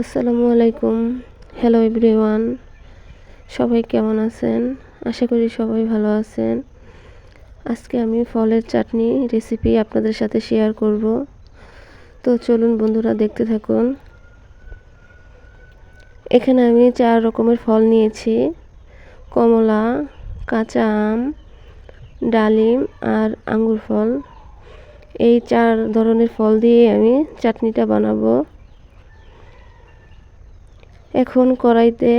আসসালামু আলাইকুম। Hello everyone সবাই কেমন আছেন? আশা করি সবাই ভালো আছেন। আজকে আমি ফলের চাটনি রেসিপি আপনাদের সাথে শেয়ার করব। তো চলুন বন্ধুরা দেখতে থাকুন। এখানে আমি চার রকমের ফল নিয়েছি। কমলা, কাঁচা আম, ডালিম আর আঙ্গুর ফল। এই চার ধরনের ফল দিয়ে আমি চাটনিটা বানাবো। এখন কড়াইতে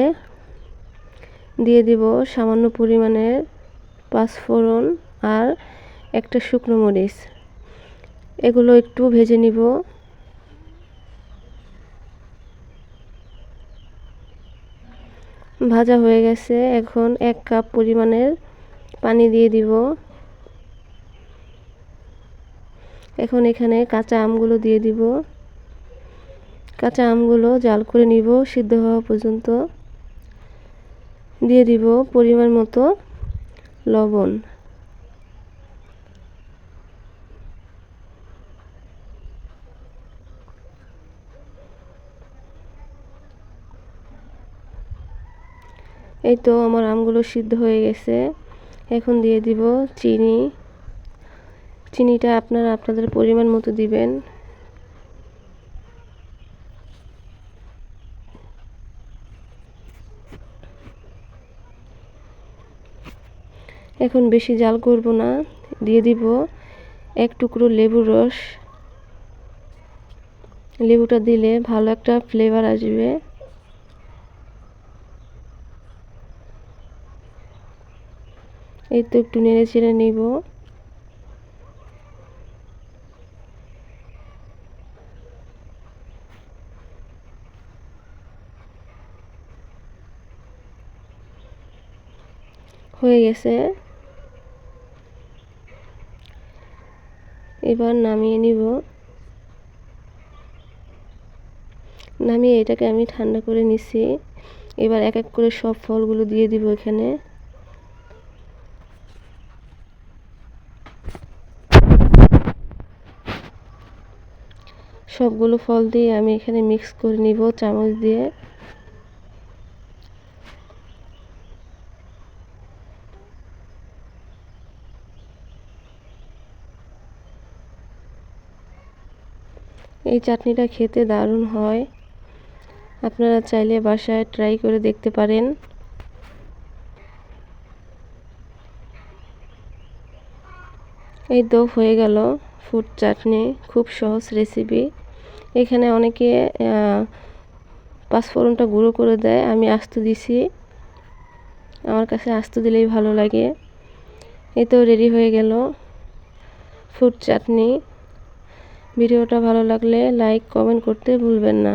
দিয়ে দিব সামান্য পরিমাণের পাঁচফোড়ন আর একটা শুকনো মরিচ। এগুলো একটু ভেজে নিব। ভাজা হয়ে গেছে। এখন এক কাপ পরিমাণের পানি দিয়ে দিব। এখন এখানে কাঁচা আমগুলো দিয়ে দিব। কাঁচা আমগুলো জাল করে নিব, সিদ্ধ হওয়া পর্যন্ত। দিয়ে দিব পরিমাণ মতো লবণ। এই তো আমার আমগুলো সিদ্ধ হয়ে গেছে। এখন দিয়ে দিব চিনি। চিনিটা আপনারা আপনাদের পরিমাণ মতো দিবেন। এখন বেশি জাল করব না, দিয়ে দিব এক টুকরো লেবুর রস। লেবুটা দিলে ভালো একটা ফ্লেভার আসবে। এই তো একটু নেড়ে চেড়ে নিব। হয়ে গেছে। এবার নামিয়ে নিব। নামিয়ে এটাকে আমি ঠান্ডা করে নিছি। এবার এক এক করে সব ফলগুলো দিয়ে দিব এখানে। সবগুলো ফল দিয়ে আমি এখানে মিক্স করে নিব চামচ দিয়ে। এই চাটনিটা খেতে দারুণ হয়। আপনারা চাইলে বাসায় ট্রাই করে দেখতে পারেন। এই তো হয়ে গেল ফুড চাটনি, খুব সহজ রেসিপি এখানে অনেকে পাঁচফোড়নটা গুঁড়ো করে দেয়, আমি আস্ত দিছি। আমার কাছে আস্ত দিলেই ভালো লাগে। এই তো রেডি হয়ে গেল ফুড চাটনি। ভিডিওটা ভালো লাগলে লাইক কমেন্ট করতে ভুলবেন না।